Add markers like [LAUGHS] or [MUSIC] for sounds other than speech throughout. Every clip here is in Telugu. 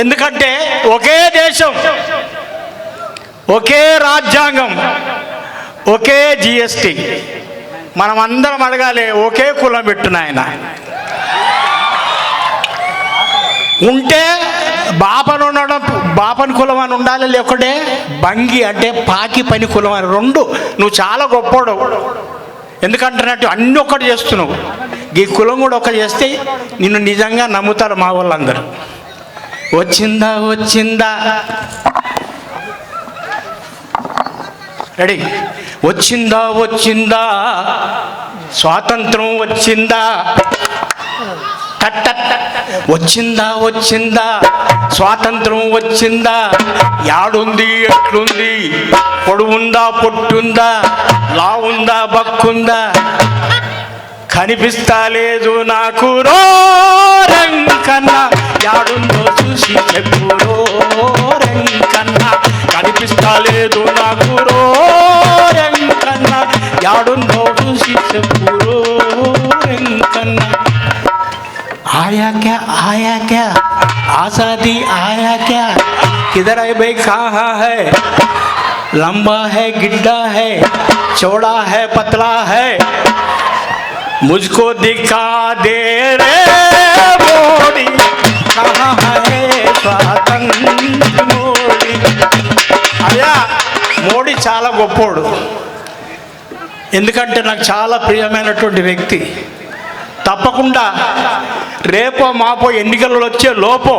ఎందుకంటే ఒకే దేశం ఒకే రాజ్యాంగం ఒకే జిఎస్టి మనం అందరం అడగాలి ఒకే కులం పెట్టిన ఆయన ఉంటే బాపను ఉండడం బాపని కులం అని ఉండాలి లేకుంటే బంగి అంటే పాకి పని కులం అని రెండు. నువ్వు చాలా గొప్పోడు. ఎందుకంటున్నట్టు అన్ని ఒక్కటి చేస్తున్నావు. ఈ కులం కూడా ఒకటి చేస్తే నిన్ను నిజంగా నమ్ముతారు మా వాళ్ళందరూ. వచ్చిందా వచ్చిందా? రెడీ? వచ్చిందా వచ్చిందా? స్వాతంత్రం వచ్చిందా? వచ్చిందా వచ్చిందా? స్వాతంత్రం వచ్చిందా? యాడుంది ఎట్లుంది? పొడువుందా పొట్టుందా? లావుందా బక్కుందా? కనిపిస్తా లేదు నాకు. రోరంకన్నా యాడుందో చూసి చెప్పు రోరంకన్నా కనిపిస్తా లేదు నాకు రోరంకన్నా యాడుందో చూసి చెప్పు రోరంకన్నా आया क्या आया क्या आज़ादी आया क्या किधर है भाई कहाँ है लंबा है गिड्डा है चौड़ा है पतला है मुझको दिखा दे रे मोड़ी అయ్యా మోడీ చాలా గొప్పోడు. ఎందుకంటే నాకు చాలా ప్రియమైనటువంటి వ్యక్తి. తప్పకుండా రేపో మాపో ఎన్నికలు వచ్చే లోపో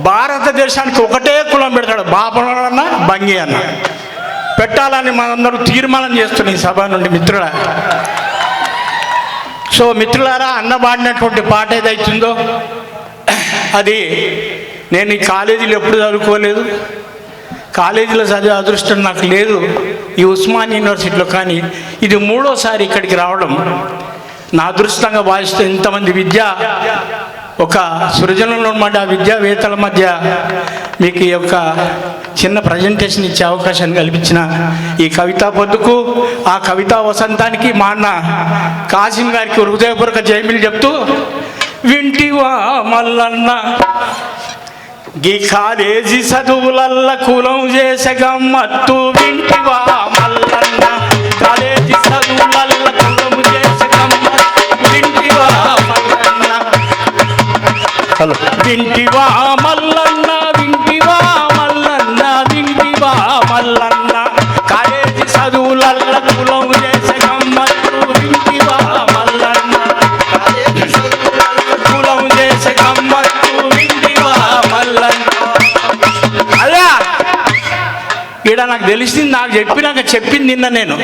భారతదేశానికి ఒకటే కులం పెడతాడు. బాపన్న భంగి అన్న. పెట్టాలని మనందరూ తీర్మానం చేస్తున్నాం ఈ సభ నుండి మిత్రుల సో మిత్రులారా అన్న పాడినటువంటి పాట ఏదైతుందో? అది నేను ఈ కాలేజీలో ఎప్పుడు చదువుకోలేదు. కాలేజీలో చదివే అదృష్టం నాకు లేదు. ఈ ఉస్మాన్ యూనివర్సిటీలో కానీ ఇది మూడోసారి ఇక్కడికి రావడం నా అదృష్టంగా భావిస్తూ ఇంతమంది విద్య ఒక సృజనలో మాట విద్యావేత్తల మధ్య మీకు ఈ యొక్క చిన్న ప్రజెంటేషన్ ఇచ్చే అవకాశాన్ని కల్పించిన ఈ కవితా పొద్దుకు ఆ కవితా వసంతానికి మా అన్న కాసిం గారికి హృదయపూర్వక జైమిలు చెప్తూ వింటివా మల్లన్న? గీ కాలేజీ చదువులల్ల కులం చేసే వింటివా మల్లన్న? కాలేజీ చదువులల్ల కులం చేసే వింటివా మల్లన్న? హలో వింటివా మల్లన్న వింటివా మల్లన్న వింటివా మల్లన్న? ఈడ నాకు తెలిసింది నాకు చెప్పినాక చెప్పింది నిన్న నేను.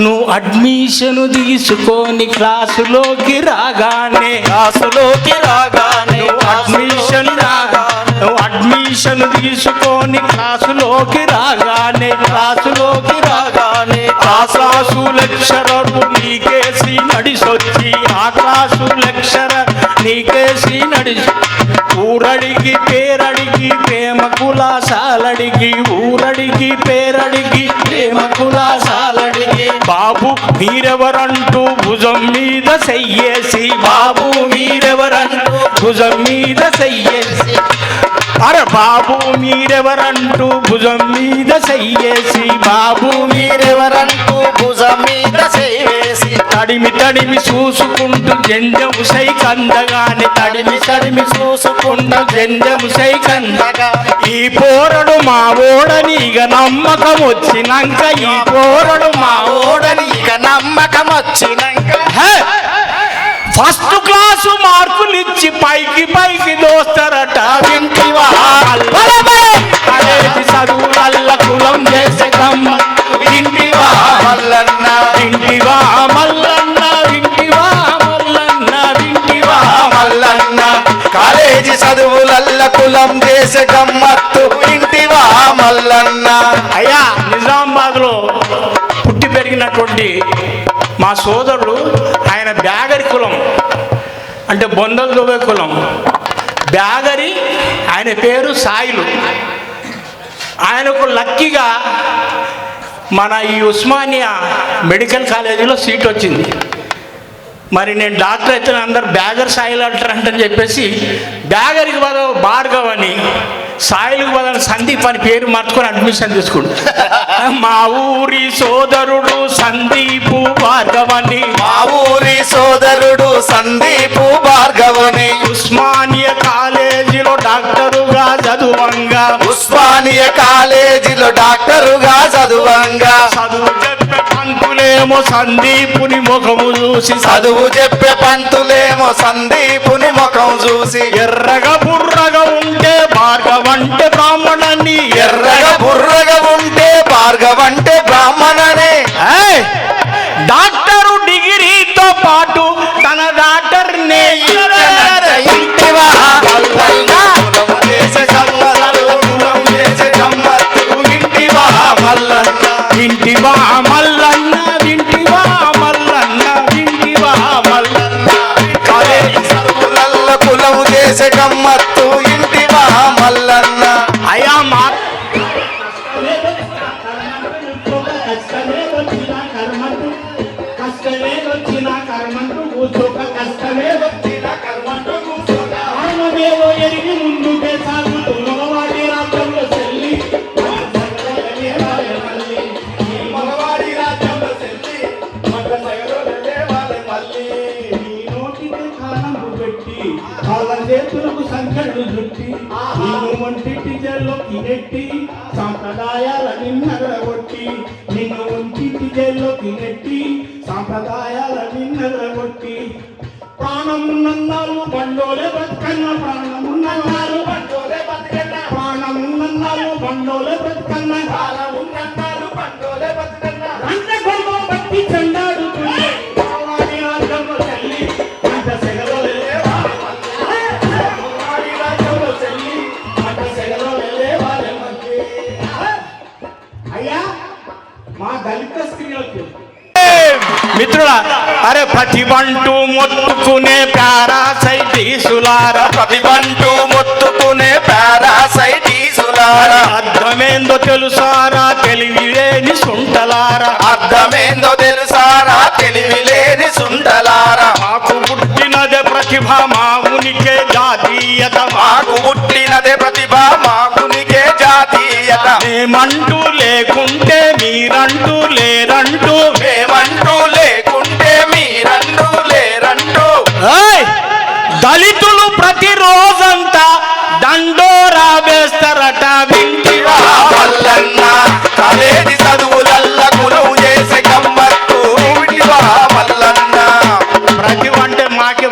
నువ్వు అడ్మిషన్ తీసుకొని క్లాసులోకి రాగానే క్లాసులోకి రాగానే అడ్మిషన్ రాగా నువ్వు అడ్మిషన్ తీసుకొని క్లాసులోకి రాగానే క్లాసులోకి రాగానే ఆ క్లాసు లెక్చరరు నీకేసి నడిసొచ్చి ఆ క్లాసు లెక్చరర్ నీకేసి నడిచి ఊరడిగి పేరడిగి ప్రేమ కులాసాలడిగి ఊరడిగి పేరడిగి ప్రేమ కులాసాలడిగి. బాబు మీరెవరంటూ భుజం మీద చెయ్యేసి బాబు మీరెవరంటూ భుజం మీద చెయ్యేసి. అరే బాబు మీరెవరంటూ భుజం మీద చెయ్యేసి బాబు మీరెవరంటూ భుజం మీద చెయ్యేసి. తడిమి తడిమి చూసుకుంటూ జంజము సై కందగాని తడిమి తడిమి చూసుకుంటూ జంజము సై కందగా. ఈ పోరడు మా ఓడని ఇక నమ్మకం వచ్చినాక ఈ పోరడు మా ఓడని ఇక నమ్మకం వచ్చినాక ఫస్ట్ క్లాసు మార్కులు ఇచ్చి పైకి పైకి దోస్తారట వింటివా. కులం చేసే గమ్మత్తు ఇంటివా మల్లన్న అయ్యా నిజామాబాద్లో పుట్టి పెరిగినటువంటి మా సోదరుడు ఆయన బ్యాగరి కులం. అంటే బొందలు దువ్వే కులం. బ్యాగరి ఆయన పేరు సాయిలు. ఆయనకు లక్కీగా మన ఈ ఉస్మానియా మెడికల్ కాలేజీలో సీట్ వచ్చింది. మరి నేను డాక్టర్ అయితే అందరు బ్యాగర్ సాయిల్ అంటారు అంటని చెప్పేసి బ్యాగర్కి బదులు భార్గవ్ అని సాయిల్కి బదులు సందీప్ అని పేరు మార్చుకొని అడ్మిషన్ తీసుకుంటు [LAUGHS] మా ఊరి సోదరుడు సందీపు భార్గవ్ అని మా ఊరి సోదరుడు సందీపు భార్గవుని. ఉస్మానియా కాలేజీలో డాక్టరుగా చదువంగా. ఉస్మానియా కాలేజీలో డాక్టరుగా చదువంగా. చదువు చెప్పే పంతులేమో సందీపుని ముఖము చూసి. చదువు చెప్పే పంతులేమో సందీపుని ముఖం చూసి. ఎర్రగా బుర్రగా ఉంటే భార్గవంటే బ్రాహ్మణని ఎర్రగా బుర్రగా ఉంటే భార్గవంటే బ్రాహ్మణనే. డాక్టర్ జైల్లోకి ప్రతిబంటూ మొత్తుకునే పారాసైటీసులారా. ప్రతిబంటూ మొత్తుకునే పారాసైటీసులారా. అర్థమేందో తెలుసారా? తెలివి లేని సుంటలారా. అర్థమేందో తెలుసారా? తెలివి లేని సుందలారా మాకు పుట్టినదే ప్రతిభ మా ఉనికే జాతీయత. మాకు పుట్టినదే ప్రతిభ మాకునికే జాతీయత. మేమంటూ లేకుంటే మీరంటూ లేరంటూ. మేమంటూ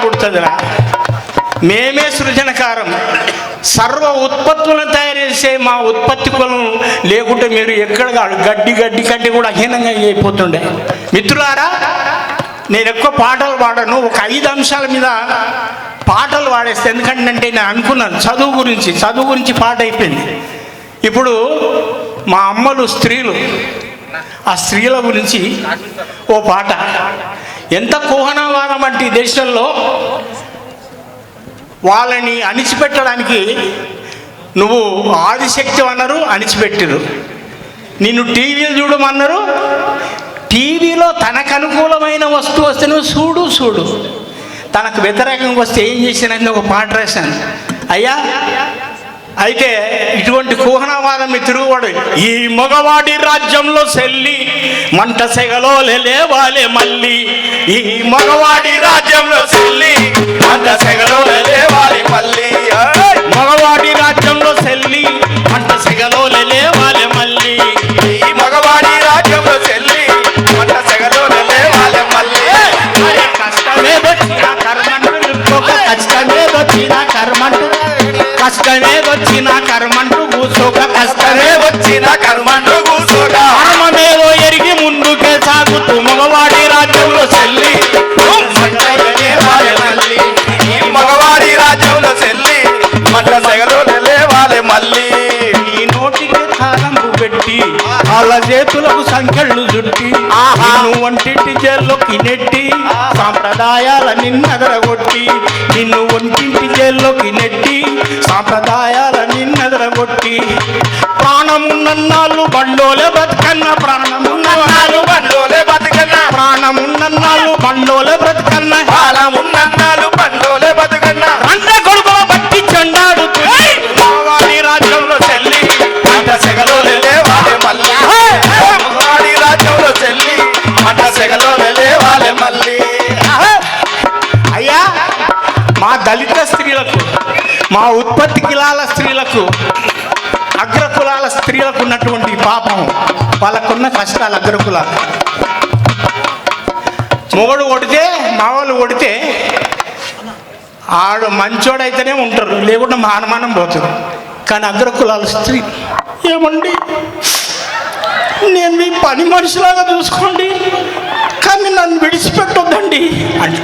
పుడుతుందిరా. మేమే సృజనకారం. సర్వ ఉత్పత్తులను తయారు చేసే మా ఉత్పత్తి కులం లేకుంటే మీరు ఎక్కడ గడ్డి గడ్డి కంటే కూడా అహీనంగా అయిపోతుండే. మిత్రులారా నేను ఎక్కువ పాటలు పాడను. ఒక ఐదు అంశాల మీద పాటలు పాడేస్తే ఎందుకంటే నేను అనుకున్నాను. చదువు గురించి చదువు గురించి పాట అయిపోయింది. ఇప్పుడు మా అమ్మలు స్త్రీలు. ఆ స్త్రీల గురించి ఓ పాట. ఎంత కోహనవాదం అంటే ఈ దేశంలో వాళ్ళని అణిచిపెట్టడానికి నువ్వు ఆదిశక్తి అన్నారు అణిచిపెట్టిరు నిన్ను టీవీలు చూడమన్నారు టీవీలో తనకు అనుకూలమైన వస్తువు వస్తే నువ్వు చూడు చూడు. తనకు వ్యతిరేకంగా వస్తే ఏం చేసినని ఒక పాట రాశాను. అయ్యా అయితే ఇటువంటి కుహనవాదం తిరుగువాడు ఈ మగవాడి రాజ్యంలో సెల్లి మంట సెగలో లేవాలే మళ్ళీ. ఈ మగవాడి రాజ్యంలో సెల్లి మంట సెగలో లేవాలి మళ్ళీ. మగవాడి రాజ్యంలో సెల్లి మంట సెగలో లేవాలే మళ్ళీ. ఈ మగవాడి రాజ్యంలో చెల్లి మంట సెగలో లేవాలి మళ్ళీ. కష్టమే వచ్చిన కర్మంటు కష్టమే వచ్చిన కర్మంటు కష్టమే వచ్చిన కర్మంటు కూర్చోక కష్టమే వచ్చిన కర్మండు కూర్చోగా కర్మమేదో ఎరిగి ముందుకే సాగుతూ మగవాడి రాజ్యంలో చెల్లి. మగవాడి రాజ్యంలో చెల్లి. మంట సెగలో లేవాలి మళ్ళీ. నీ నోటికి తాళంపు పెట్టి వాళ్ళ చేతులకు సంఖ్యలు చుట్టి నిన్ను వంటింటి జైల్లోకి నెట్టి సాంప్రదాయాల నిన్నదరగొట్టి నిన్ను ఒంటింటి జైల్లోకి నెట్టి సాంప్రదాయాల నిన్నదరగొట్టి ప్రాణమున్నన్నాళ్ళు బండోలే బతుకన్న ప్రాణమున్నన్నాళ్ళు బండోలే బతికన్నా ప్రాణమున్నన్నాళ్ళు బండోలే బ్రతక బతుకన్న కాలమున్నన్నాళ్ళు పండోలే బతుకన్న అంత కొడుకుల బట్టి చెండాడు రాజ్యంలో చెల్లి మంట సెగలో లేవాలే మళ్ళీ. రాజ్యంలో చెల్లి మంట సెగలో లేవాలే మళ్ళీ. అయ్యా మా దళిత మా ఉత్పత్తి కిలాల స్త్రీలకు అగ్ర కులాల స్త్రీలకు ఉన్నటువంటి పాపం వాళ్ళకున్న కష్టాలు అగ్ర కులాలు మొగడు కొడితే మావాళ్ళు కొడితే ఆడు మంచోడైతేనే ఉంటారు లేకుండా మానమానం పోతుంది. కానీ అగ్ర కులాల స్త్రీ ఏమండి? నేను మీ పని మనిషిలాగా చూసుకోండి కానీ నన్ను విడిచిపెట్టొద్దండి అంటే.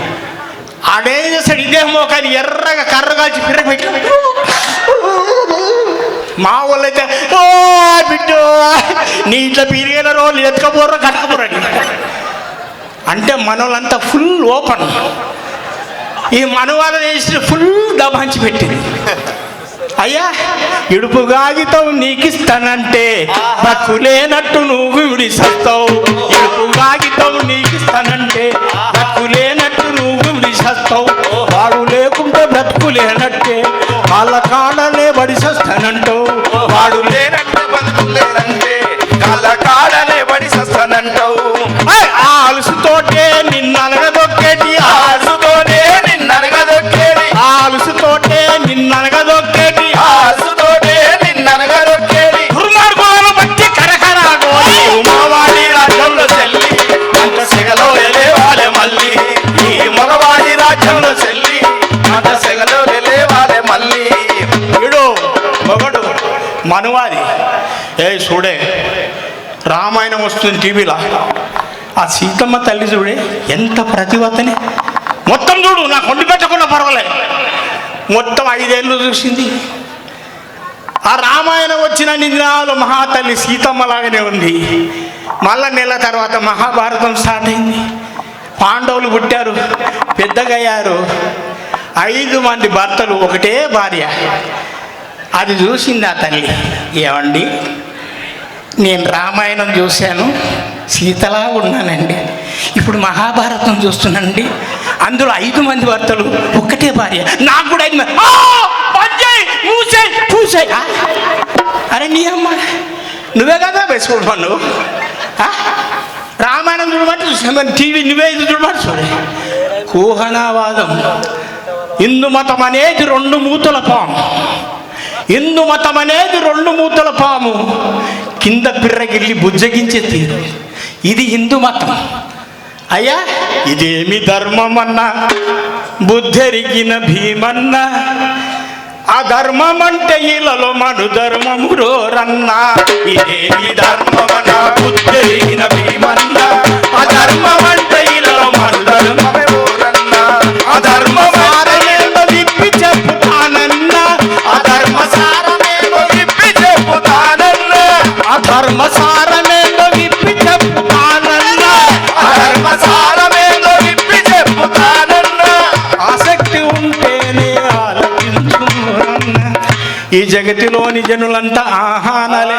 ఆడే చేస్తాడు ఇదేమో కానీ ఎర్రగా కర్ర కాల్చి పిర్ర పెట్టి మా వాళ్ళైతే ఓ బిడ్డో నీ ఇట్లా పీరిగిన రోజులు ఎత్తుకపోర్రో కట్టకపోరండి అంటే మనోళ్ళంతా ఫుల్ ఓపెన్. ఈ మనవాళ్ళ చేసిన ఫుల్ దబాంచి పెట్టింది. అయ్యా ఇడుపు కాగితం నీకిస్తానంటే బతుకులేనట్టు నువ్వు విడిసత్తావు ఇడుపు కాగితం నీకిస్తానంటే బతుకులేనట్టు నువ్వు విడిసస్తావు వాడు లేకుంటే బ్రతుకులేనట్టే వాళ్ళ కాడలే బడిసస్తానంటావు వాడు లేనంటే బతుకులేనంటే కళ్ళ కాడనే పడి సస్తానంటావు ఏయ్, ఆ అలుసుతోటే నిన్ననగదొక్కేటి వస్తుంది టీవీలో ఆ సీతమ్మ తల్లి చూడే ఎంత ప్రతివతని మొత్తం చూడు నాకు వండి పెట్టకుండా పర్వాలే. మొత్తం ఐదేళ్ళు చూసింది. ఆ రామాయణం వచ్చిన నిజాలు మహాతల్లి సీతమ్మ లాగానే ఉంది. మళ్ళా నెల తర్వాత మహాభారతం స్టార్ట్ అయింది. పాండవులు పుట్టారు పెద్దగయ్యారు ఐదు మంది భర్తలు ఒకటే భార్య. అది చూసింది ఆ తల్లి? ఏమండి? నేను రామాయణం చూశాను సీతలా ఉన్నానండి. ఇప్పుడు మహాభారతం చూస్తున్నానండి. అందులో ఐదు మంది భర్తలు ఒక్కటే భార్య. నాకు కూడా ఐదు మంది. మూసాయి పూసాయి. అరే నీ అమ్మ నువ్వే కదా వేసుకోవడం నువ్వు? రామాయణం చూడబట్టి చూసాను టీవీ నువ్వే ఇది చూడబట్టి చూడే కూహనావాదం హిందూ మతం అనేది రెండు మూతల పాము. హిందూ మతం అనేది రెండు మూతల పాము. కింద పిర్రగిల్లి బుజ్జగించే తీరు. ఇది హిందూ మతం. అయ్యా ఇదేమి ధర్మమన్నా? బుద్ధెరిగిన భీమన్న? ఆ ధర్మం అంటే ఇలలో మను ధర్మము రోరన్నా. ఇదేమి ధర్మమన్న? బుద్ధెరిగిన భీమన్న? ఆ ధర్మం అంటే ఇలలో మను ధర్మం రోరన్నా. ఆ ధర్మం విప్పి చెప్పుతానన్నా. విప్పి చెప్పుతానన్నా. ఆసక్తి ఉంటేనే ఆలకించురన్న ఈ జగతిలోని జనులంతా ఆహానలే.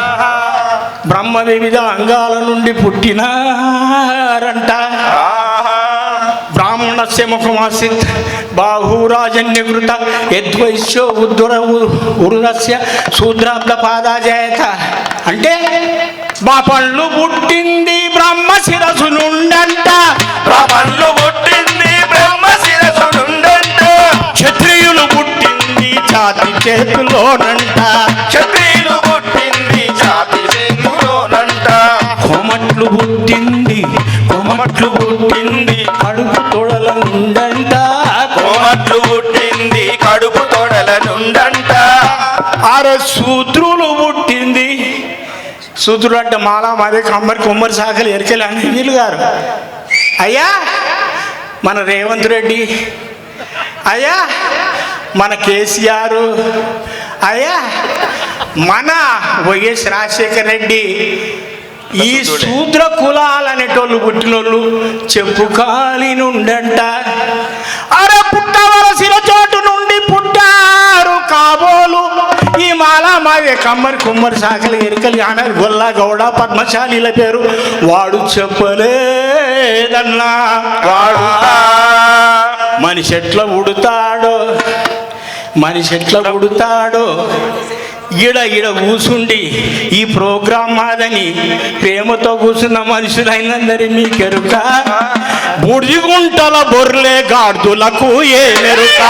బ్రహ్మ వివిధ అంగాల నుండి పుట్టినారంట. ఆహా. బ్రాహ్మణస్య ముఖమాసిత్ బాహూరాజన్యకృత యద్వైశ్యో ఉద్దుర ఉరురస్య శూద్రాబ్ద పాదాజయత అంటే మా పళ్ళు పుట్టింది బ్రహ్మ శిరసు నుండంట. బ్రహ్మణులు పుట్టింది బ్రహ్మ శిరసుడుండంట క్షత్రియులు పుట్టింది జాతి చేతిలోనంట. క్షత్రియులు పుట్టింది జాతి చేతులోనంట. కోమట్లు పుట్టింది కోమట్లు పుట్టింది కడుపు తొడల నుండంట కోమట్లు పుట్టింది కడుపు తొడల నుండంట. పుట్టింది శూద్రుడు అంటే మాలా మాదే కమ్మరి కొమ్మరి శాఖలు ఎరికలు అని వీళ్ళు గారు. అయ్యా మన రేవంత్ రెడ్డి. అయ్యా మన కేసీఆర్. అయ్యా మన వైఎస్ రాజశేఖర్ రెడ్డి. ఈ శూద్ర కులాలు అనేటోళ్ళు పుట్టినోళ్ళు చెప్పు కాలి నుండంట అరే పుట్టవలసిన మాల మావే కమ్మరి కుమ్మరి శాఖలు ఎరికలు ఆనర్ గొల్ల గౌడ పద్మశాలిల పేరు. వాడు చెప్పలే లేదన్నా వాడు మనిషి ఎట్లా ఉడతాడో మనిషి ఎట్లా ఉడతాడో. ఈడ ఈడ కూసుండి ఈ ప్రోగ్రాం మాదని ప్రేమతో కూర్చున్న మనుషులైనందరి మీకెరుక బుడిగుంటల బొర్లే గాడులకు ఏ మెరుక?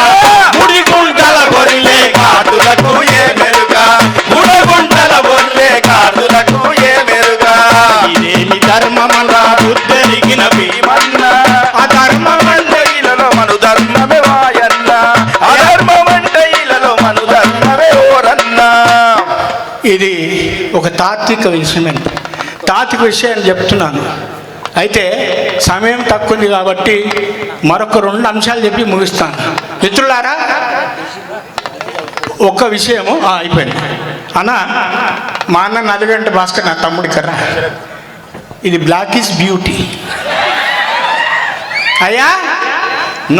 బుడిగుంటల బొర్లే గాడులకు ఏ మెరుక? గుడగుంటల బొర్లే గాడులకు ఏ మెరుక? ఇదేమి ధర్మమలా ఇది ఒక తాత్విక విషయం తాత్విక విషయాన్ని చెప్తున్నాను. అయితే సమయం తక్కువ ఉంది కాబట్టి మరొక రెండు అంశాలు చెప్పి ముగిస్తాను. మిత్రులారా ఒక్క విషయము అయిపోయింది. అన్న మా అన్న నలుగంట భాస్కర్ నా తమ్ముడి కర్రా. ఇది బ్లాక్ ఈజ్ బ్యూటీ అయ్యా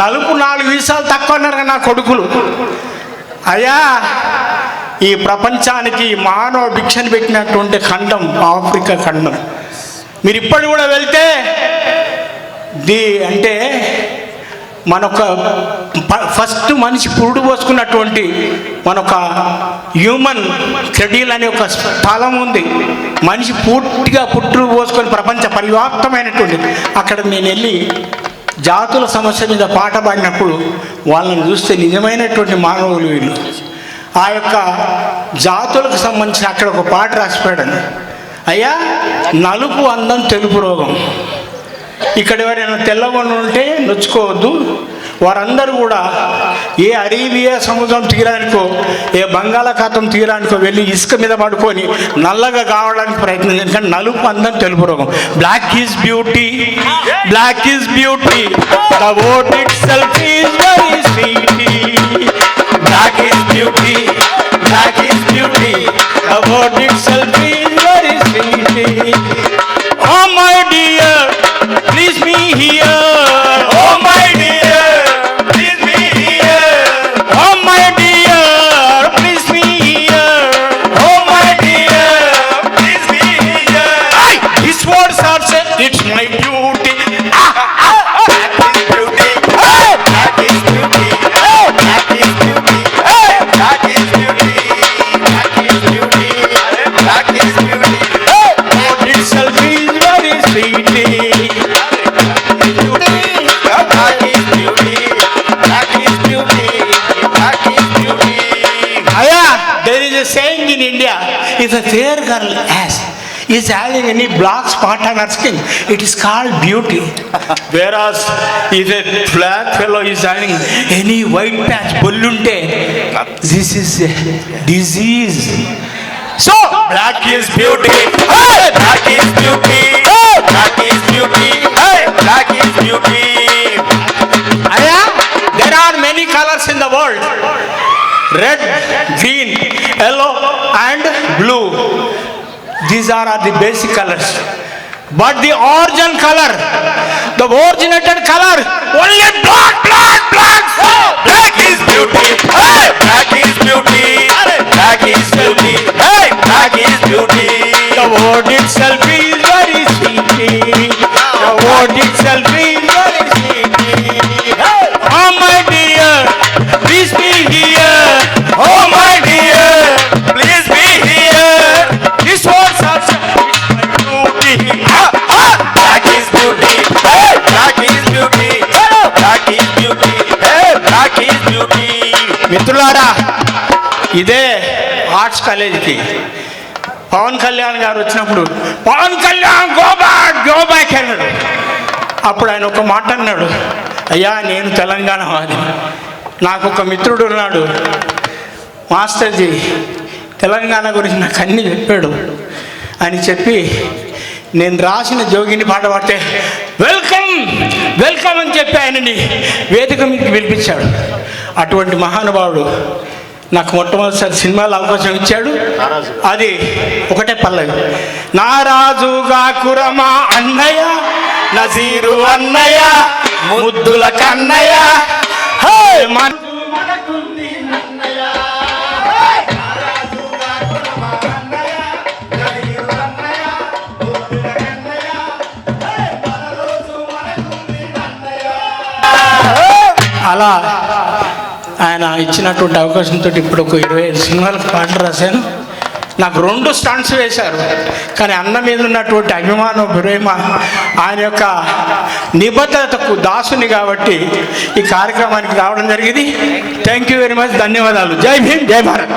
నలుపు నాలుగు వీసాలు తక్కువ అన్నారు నా కొడుకులు. అయ్యా ఈ ప్రపంచానికి మానవ భిక్షను పెట్టినటువంటి ఖండం ఆఫ్రికా ఖండం. మీరు ఇప్పటి కూడా వెళ్తే ది అంటే మనొక ప- ఫస్ట్ మనిషి పురుడు పోసుకున్నటువంటి మనొక హ్యూమన్ క్రెడిల్ అనే ఒక స్థలం ఉంది. మనిషి పూర్తిగా పుట్టుడు పోసుకొని ప్రపంచ పరివ్యాప్తమైనటువంటి అక్కడ నేను వెళ్ళి జాతుల సమస్య మీద పాట పాడినప్పుడు వాళ్ళని చూస్తే నిజమైనటువంటి మానవులు వీళ్ళు. ఆ యొక్క జాతులకు సంబంధించిన అక్కడ ఒక పాట రాసిపోయాడు అయ్యా నలుపు అందం తెలుపు రోగం. ఇక్కడ ఎవరైనా తెల్లగొండ ఉంటే నొచ్చుకోవద్దు. వారందరూ కూడా ఏ అరేబియా సముద్రం తీరానికో ఏ బంగాళాఖాతం తీరానికో వెళ్ళి ఇసుక మీద పడుకొని నల్లగా కావడానికి ప్రయత్నం ఎందుకంటే నలుపు అందం తెలుపు రోగం. Black is beauty black is beauty the oat itself is very sweety black is beauty black is beauty the oat itself is very sweety Oh my dear, please me here. Oh my is saying in India, if a fair girl has is having any black spot on her skin, it is called beauty. [LAUGHS] Whereas if a black fellow is having any white patch, bullunte, this is a disease. So, Black is beauty. Hey, black is beauty. Hey, black is beauty. Hey, black is beauty. Aya, there are many colors in the world. Red, green, yellow and blue. These are, the basic colors. But the origin color, the originated color, only black, black, black. Black is beauty. Hey, black is beauty. Black is beauty. Hey, black is beauty. The word itself is very sweet. The word itself is very sweet. Oh my dear, మిత్రులారా ఇదే ఆర్ట్స్ కాలేజీకి. పవన్ కళ్యాణ్ గారు వచ్చినప్పుడు పవన్ కళ్యాణ్ గోబా గోబాక్ అన్నాడు. అప్పుడు ఆయన ఒక మాట అన్నాడు. అయ్యా నేను తెలంగాణ వాళ్ళు నాకు ఒక మిత్రుడు ఉన్నాడు. మాస్టర్జీ తెలంగాణ గురించి నాకు అన్ని చెప్పాడు. అని చెప్పి నేను రాసిన జోగిని పాట పాడితే వెల్కమ్ వెల్కమ్ అని చెప్పి ఆయనని వేదిక మీకు పిలిపించాడు. అటువంటి మహానుభావుడు నాకు మొట్టమొదటిసారి సినిమాలో అవకాశం ఇచ్చాడు. అది ఒకటే పల్లవి. నారాజుగా కురమా అన్నయ్య నజీరు అన్నయ్య ముద్దుల కన్నయ్య అలా ఆయన ఇచ్చినటువంటి అవకాశంతో ఇప్పుడు ఒక ఇరవై ఐదు సినిమాలకు పాటలు రాశాను. నాకు రెండు స్టంట్స్ వేశారు. కానీ అన్న మీద ఉన్నటువంటి అభిమానం ప్రేమ ఆయన యొక్క నిబద్ధతకు దాసుని కాబట్టి ఈ కార్యక్రమానికి రావడం జరిగింది. థ్యాంక్ యూ వెరీ మచ్ ధన్యవాదాలు. జై భీమ్ జై భారత్.